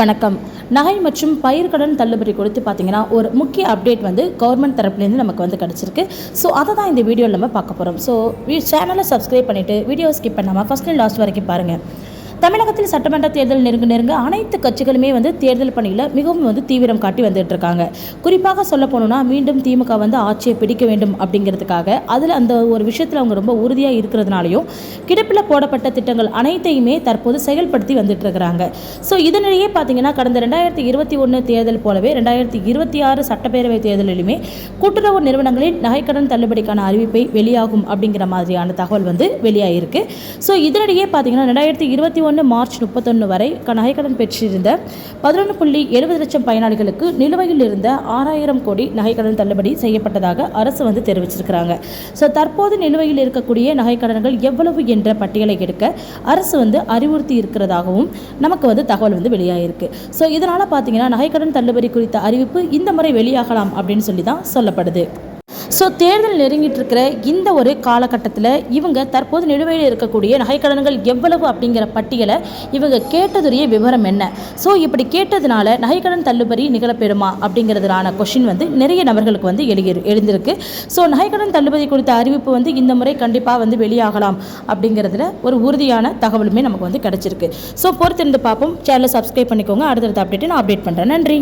வணக்கம். நகை மற்றும் பயிர்க்கடன் தள்ளுபடி குறித்து பார்த்தீங்கன்னா ஒரு முக்கிய அப்டேட் வந்து கவர்மெண்ட் தரப்புலேருந்து நமக்கு வந்து கிடச்சிருக்கு. ஸோ அதை தான் இந்த வீடியோவில் நம்ம பார்க்க போகிறோம் ஸோ சேனலை சப்ஸ்கிரைப் பண்ணிவிட்டு வீடியோ ஸ்கிப் பண்ணாமல் ஃபஸ்ட்டு லாஸ்ட் வரைக்கும் பாருங்கள் தமிழகத்தில் சட்டமன்ற தேர்தல் நெருங்க நெருங்க அனைத்து கட்சிகளுமே வந்து தேர்தல் பணியில் மிகவும் வந்து தீவிரம் காட்டி வந்துட்டு இருக்காங்க. குறிப்பாக சொல்ல போனோம்னா மீண்டும் திமுக வந்து ஆட்சியை பிடிக்க வேண்டும் அப்படிங்கிறதுக்காக அதில் அந்த ஒரு விஷயத்தில் அவங்க ரொம்ப உறுதியாக இருக்கிறதுனாலையும் கிடப்பில் போடப்பட்ட திட்டங்கள் அனைத்தையுமே தற்போது செயல்படுத்தி வந்துட்டு இருக்கிறாங்க. ஸோ இதனிடையே பார்த்தீங்கன்னா கடந்த ரெண்டாயிரத்தி இருபத்தி ஒன்று தேர்தல் போலவே ரெண்டாயிரத்தி இருபத்தி ஆறு சட்டப்பேரவை தேர்தலிலுமே கூட்டுறவு நிறுவனங்களில் நகைக்கடன் தள்ளுபடிக்கான அறிவிப்பை வெளியாகும் அப்படிங்கிற மாதிரியான தகவல் வந்து வெளியாகிருக்கு ஸோ இதனிடையே பார்த்தீங்கன்னா ரெண்டாயிரத்தி இருபத்தி ஒன்று மார்ச் முப்பத்தொன்று வரை நகைக்கடன் பெற்றிருந்த பதினொன்று புள்ளி எழுபது லட்சம் பயனாளிகளுக்கு நிலுவையில் இருந்த ஆறாயிரம் கோடி நகைக்கடன் தள்ளுபடி செய்யப்பட்டதாக அரசு வந்து தெரிவிச்சிருக்கிறாங்க. ஸோ தற்போது நிலுவையில் இருக்கக்கூடிய நகைக்கடன்கள் எவ்வளவு என்ற பட்டியலை எடுக்க அரசு வந்து அறிவுறுத்தி இருக்கிறதாகவும் நமக்கு வந்து தகவல் வந்து வெளியாகிருக்கு ஸோ இதனால் பார்த்தீங்கன்னா நகைக்கடன் தள்ளுபடி குறித்த அறிவிப்பு இந்த முறை வெளியாகலாம் அப்படின்னு சொல்லி தான் சொல்லப்படுது. ஸோ தேர்தல் நெருங்கிட்டு இருக்கிற இந்த ஒரு காலகட்டத்தில் இவங்க தற்போது நிலுவையில் இருக்கக்கூடிய நகைக்கடன்கள் எவ்வளவு அப்படிங்கிற பட்டியலை இவங்க கேட்டதுடைய விவரம் என்ன? ஸோ இப்படி கேட்டதுனால நகைக்கடன் தள்ளுபடி நிகழப்பெறுமா அப்படிங்கிறதுனான கொஷின் வந்து நிறைய நபர்களுக்கு வந்து எழுதி எழுந்திருக்கு. ஸோ நகைக்கடன் தள்ளுபடி குறித்த அறிவிப்பு வந்து இந்த முறை கண்டிப்பாக வந்து வெளியாகலாம் அப்படிங்கிறதுல ஒரு உறுதியான தகவலுமே நமக்கு வந்து கிடச்சிருக்கு. ஸோ பொறுத்திருந்து பார்ப்போம். சேனலை சப்ஸ்கிரைப் பண்ணிக்கோங்க. அடுத்தடுத்த அப்டேட்டை நான் அப்டேட் பண்ணுறேன் நன்றி.